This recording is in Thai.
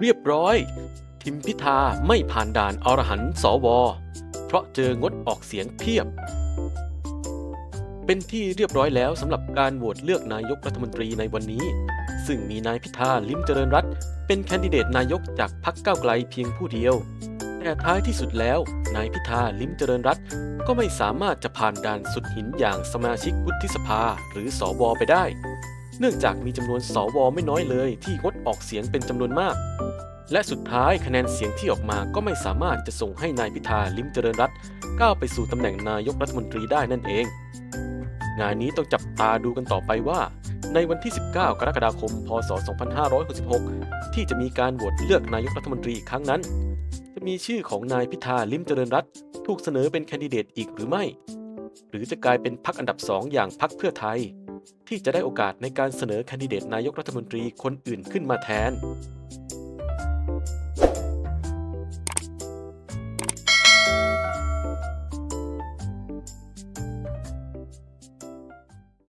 เรียบร้อย ทิมพิธาไม่ผ่านด่านอรหันต์สว เพราะเจองดออกเสียงเพียบ เป็นที่เรียบร้อยแล้วสำหรับการโหวตเลือกนายกรัฐมนตรีในวันนี้ ซึ่งมีนายพิธาลิมเจริญรัตน์เป็นแคนดิเดตนายกจากพรรคก้าวไกลเพียงผู้เดียวแต่ท้ายที่สุดแล้ว นายพิธาลิ้มเจริญรัตน์ก็ไม่สามารถจะผ่านด่านสุดหินอย่างสมาชิกวุฒิสภาหรือสวไปได้ เนื่องจากมีจำนวนสวไม่น้อยเลย ที่งดออกเสียงเป็นจำนวนมาก และสุดท้ายคะแนนเสียงที่ออกมาก็ไม่สามารถจะส่งให้นายพิธาลิมเจริญรัตก้าวไปสู่ตำแหน่งนายกรัฐมนตรีได้นั่นเอง งานนี้ต้องจับตาดูกันต่อไปว่า ในวันที่ 19 กรกฎาคม พศ 2566 ที่จะมีการโหวตเลือกนายกรัฐมนตรีอีกครั้งนั้น จะมีชื่อของนายพิธาลิมเจริญรัตถูกเสนอเป็นแคนดิเดตอีกหรือไม่ หรือจะกลายเป็นพักอันดับสองอย่างพักเพื่อไทย ที่จะได้โอกาสในการเสนอแคนดิเดตนายกรัฐมนตรีคนอื่นขึ้นมาแทน